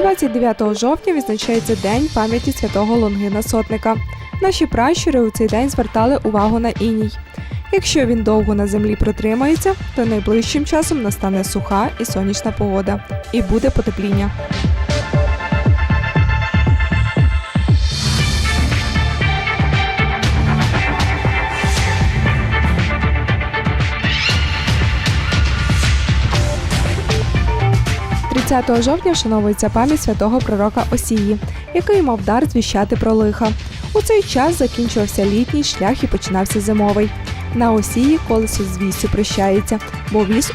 29 жовтня відзначається День пам'яті святого Лонгина Сотника. Наші пращури у цей день звертали увагу на іній. Якщо він довго на землі протримається, то найближчим часом настане суха і сонячна погода, і буде потепління. – 30 жовтня вшановується пам'ять святого пророка Осії, який мав дар звіщати про лиха. У цей час закінчувався літній шлях і починався зимовий. На осії колесо з вісю прощається, бо віз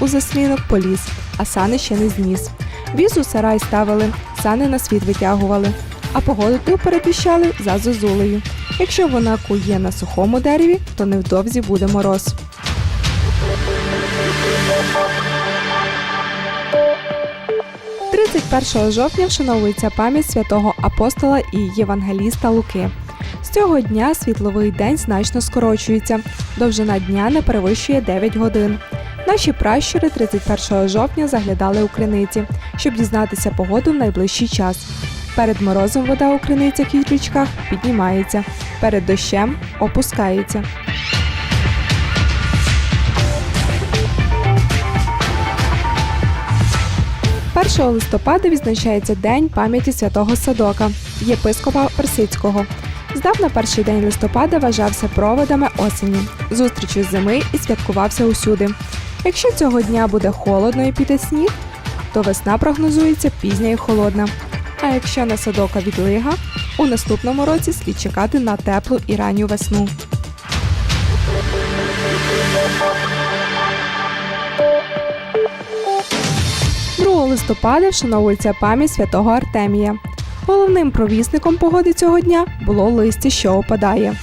у заслінок поліз, а сани ще не зніс. Віз у сарай ставили, сани на світ витягували, а погоду передвіщали за зозулею. Якщо вона кує на сухому дереві, то невдовзі буде мороз. – 31 жовтня вшановується пам'ять святого апостола і євангеліста Луки. З цього дня світловий день значно скорочується. Довжина дня не перевищує 9 годин. Наші пращури 31 жовтня заглядали у криниці, щоб дізнатися погоду в найближчий час. Перед морозом вода у криницях і річках піднімається, перед дощем опускається. – 1 листопада відзначається День пам'яті святого Садока, єпископа Персидського. Здавна перший день листопада вважався проводами осені, зустрічю зими і святкувався усюди. Якщо цього дня буде холодно і піде сніг, то весна прогнозується пізня і холодна. А якщо на садока відлига, у наступному році слід чекати на теплу і ранню весну. Другого листопада вшановується пам'ять святого Артемія. Головним провісником погоди цього дня було листя, що опадає.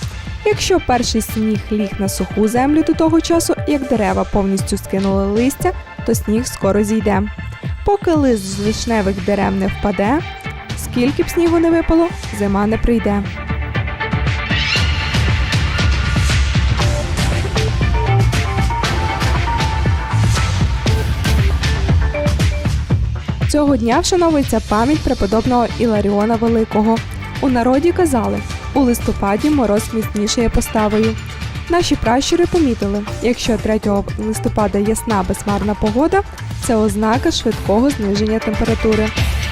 Якщо перший сніг ліг на суху землю до того часу, як дерева повністю скинули листя, то сніг скоро зійде. Поки лист з вишневих дерев не впаде, скільки б снігу не випало, зима не прийде. Цього дня вшановується пам'ять преподобного Іларіона Великого. У народі казали, у листопаді мороз міцнішає поставою. Наші пращури помітили, якщо 3 листопада ясна безмарна погода, це ознака швидкого зниження температури. –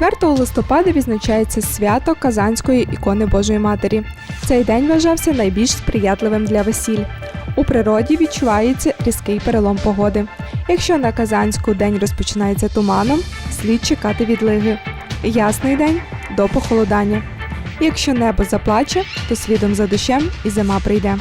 4 листопада відзначається свято Казанської ікони Божої Матері. Цей день вважався найбільш сприятливим для весіль. У природі відчувається різкий перелом погоди. Якщо на Казанську день розпочинається туманом, слід чекати відлиги. Ясний день до похолодання. Якщо небо заплаче, то слідом за дощем і зима прийде.